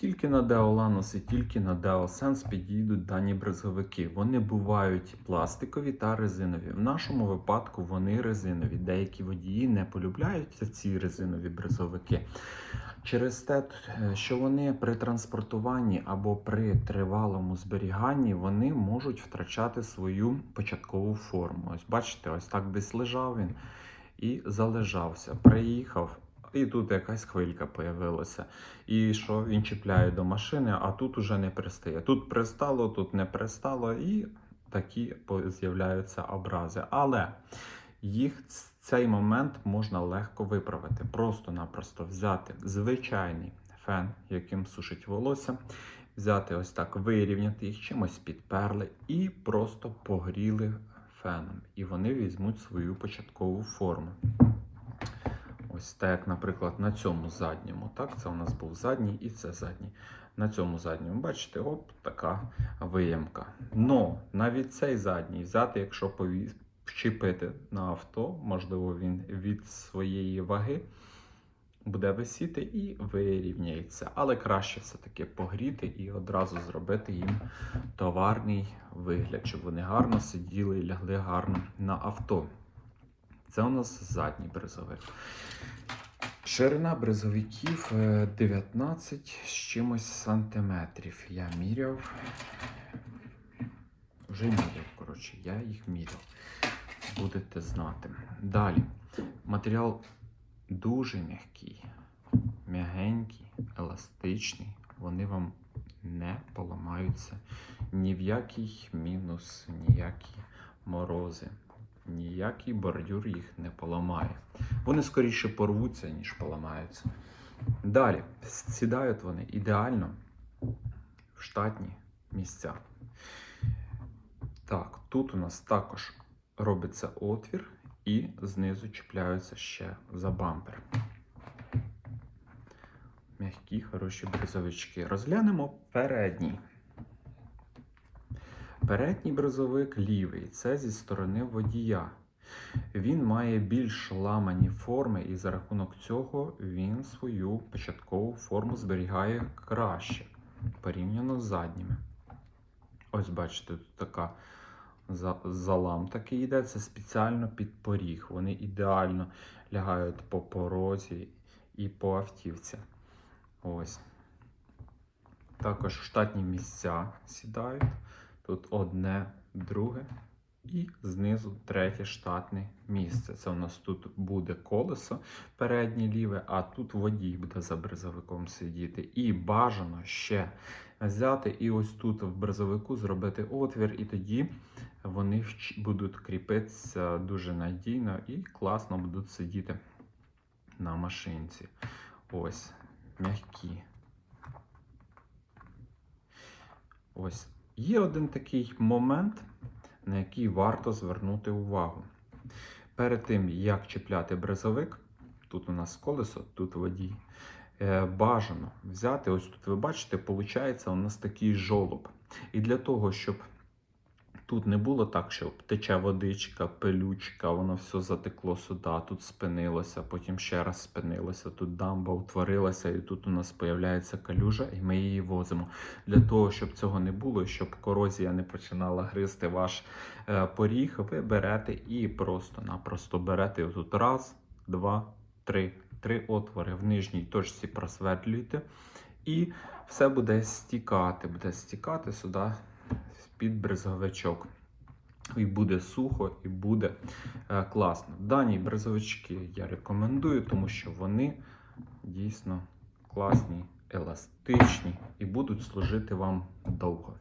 Тільки на Деоланус і тільки на Деосенс підійдуть дані бризовики. Вони бувають пластикові та резинові. В нашому випадку вони резинові. Деякі водії не полюбляють ці резинові бризовики. Через те, е, що вони при транспортуванні або при тривалому зберіганні вони можуть втрачати свою початкову форму. Ось бачите, ось так десь лежав він і залежався. Приїхав, і тут якась хвилька появилася. І що він чіпляє до машини, а тут уже не пристає. Тут пристало, тут не пристало, і такі з'являються образи. Але їх цей момент можна легко виправити. Просто-напросто взяти звичайний фен, яким сушить волосся, взяти ось так, вирівняти їх, чимось підперли і просто погріли феном. І вони візьмуть свою початкову форму. Ось так, наприклад, на цьому задньому. Так, це у нас був задній і це задній. На цьому задньому, бачите, оп, така виямка. Но навіть цей задній взяти, якщо вчепити на авто, можливо, він від своєї ваги буде висіти і вирівняється. Але краще все-таки погріти і одразу зробити їм товарний вигляд, щоб вони гарно сиділи і лягли гарно на авто. Це у нас задній бризовик. Ширина бризовиків е, 19 з чимось сантиметрів. Я міряв. Вже міряв, коротше, я їх міряв. Будете знати. Далі. Матеріал дуже м'який, м'ягенький, еластичний. Вони вам не поламаються ні в який мінус, ніякі морози. Ніякий бордюр їх не поламає. Вони скоріше порвуться, ніж поламаються. Далі сідають вони ідеально в штатні місця. Так, тут у нас також робиться отвір і знизу чіпляються ще за бампер. М'які, хороші бризовички. Розглянемо передній. Передній бризовик лівий це зі сторони водія. Він має більш ламані форми, і за рахунок цього він свою початкову форму зберігає краще порівняно з задніми. Ось бачите, тут така залам такий йде. Це спеціально під поріг. Вони ідеально лягають по порозі і по автівці. Ось. Також штатні місця сідають. Тут одне, друге і знизу третє штатне місце. Це у нас тут буде колесо переднє ліве, а тут водій буде за бризовиком сидіти. І бажано ще взяти і ось тут в бризовику зробити отвір, і тоді вони будуть кріпитися дуже надійно і класно будуть сидіти на машинці. Ось, м'які. Ось Є один такий момент, на який варто звернути увагу. Перед тим, як чіпляти брезовик, тут у нас колесо, тут водій. е, Бажано взяти, ось тут ви бачите, виходить у нас такий жолоб. І для того, щоб тут не було так, що тече водичка, пилючка, воно все затекло сюди, тут спинилося, потім ще раз спинилося, тут дамба утворилася, і тут у нас з'являється калюжа, і ми її возимо. Для того, щоб цього не було, щоб корозія не починала гризти ваш е, поріг, ви берете і просто-напросто берете тут раз, два, три. Три отвори в нижній точці просвердлюєте, і все буде стікати, буде стікати сюди під бризовичок. І буде сухо, і буде е, класно. Дані бризовички я рекомендую, тому що вони дійсно класні, еластичні і будуть служити вам довго.